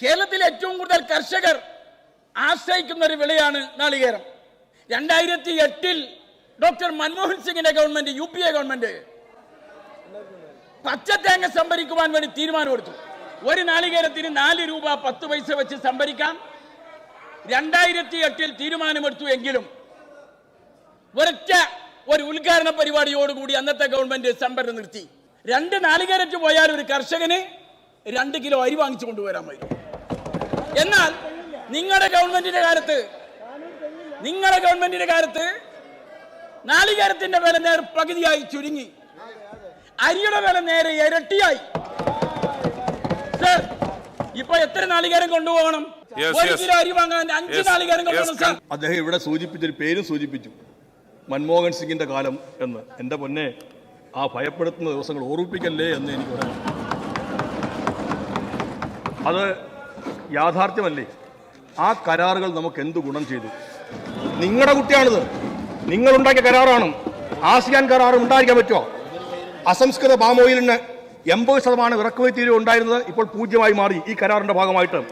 കേരളത്തിൽ ഏറ്റവും കൂടുതൽ കർഷകർ ആശ്രയിക്കുന്ന ഒരു വിളയാണ് നാളികേരം. രണ്ടായിരത്തി എട്ടിൽ ഡോക്ടർ മൻമോഹൻ സിംഗിന്റെ government U P A government പച്ചത്തേങ്ങ സംഭരിക്കുവാൻ വേണ്ടി തീരുമാനമെടുത്തു ഒരു നാളികേരത്തിന് നാല് രൂപ പത്ത് പൈസ വെച്ച് സംഭരിക്കാം. രണ്ടായിരത്തി എട്ടിൽ തീരുമാനമെടുത്തു എങ്കിലും ഒരൊറ്റ ഒരു ഉദ്ഘാടന പരിപാടിയോടുകൂടി അന്നത്തെ ഗവൺമെന്റ് സംഭരണം നിർത്തി. രണ്ട് നാളികേരറ്റ് പോയാൽ ഒരു കർഷകന് രണ്ട് കിലോ അരി വാങ്ങിച്ചു കൊണ്ടുവരാൻ പറ്റും എന്നാൽ നിങ്ങളുടെ ഗവൺമെന്റിന്റെ കാലത്ത് നിങ്ങളുടെ ഗവൺമെന്റിന്റെ കാലത്ത് നാളികേരത്തിന്റെ വില നേർ പകുതിയായി ചുരുങ്ങി. അരിയുടെ വില നേരെ ഇരട്ടിയായി. സർ ഇപ്പൊ എത്ര നാളികേരം കൊണ്ടുപോകണം? ഒരു. കിലോ അരി വാങ്ങാൻ അഞ്ച് നാളികേരം കൊണ്ടുപോകണം സർ. അദ്ദേഹം ഇവിടെ സൂചിപ്പിച്ചൊരു പേര് സൂചിപ്പിച്ചു. മൻമോഹൻ സിംഗിന്റെ കാലം എന്ന്. എന്റെ പൊന്നെ ആ ഭയപ്പെടുത്തുന്ന ദിവസങ്ങൾ ഓർമ്മിപ്പിക്കല്ലേ എന്ന് എനിക്ക് പറയാം അത് യാഥാർത്ഥ്യമല്ലേ? ആ കരാറുകൾ നമുക്ക് എന്ത് ഗുണം ചെയ്തു? നിങ്ങളുടെ കുട്ടിയാണിത്. നിങ്ങളുണ്ടാക്കിയ കരാറാണ്. ആസിയാൻ കരാറും ഉണ്ടായിരിക്കാൻ പറ്റുമോ അസംസ്കൃത പാമോയിലിന് എൺപത് ശതമാനം ഇറക്കുമതി തീരുവ ഉണ്ടായിരുന്നത് ഇപ്പോൾ പൂജ്യമായി മാറി ഈ കരാറിന്റെ ഭാഗമായിട്ട്.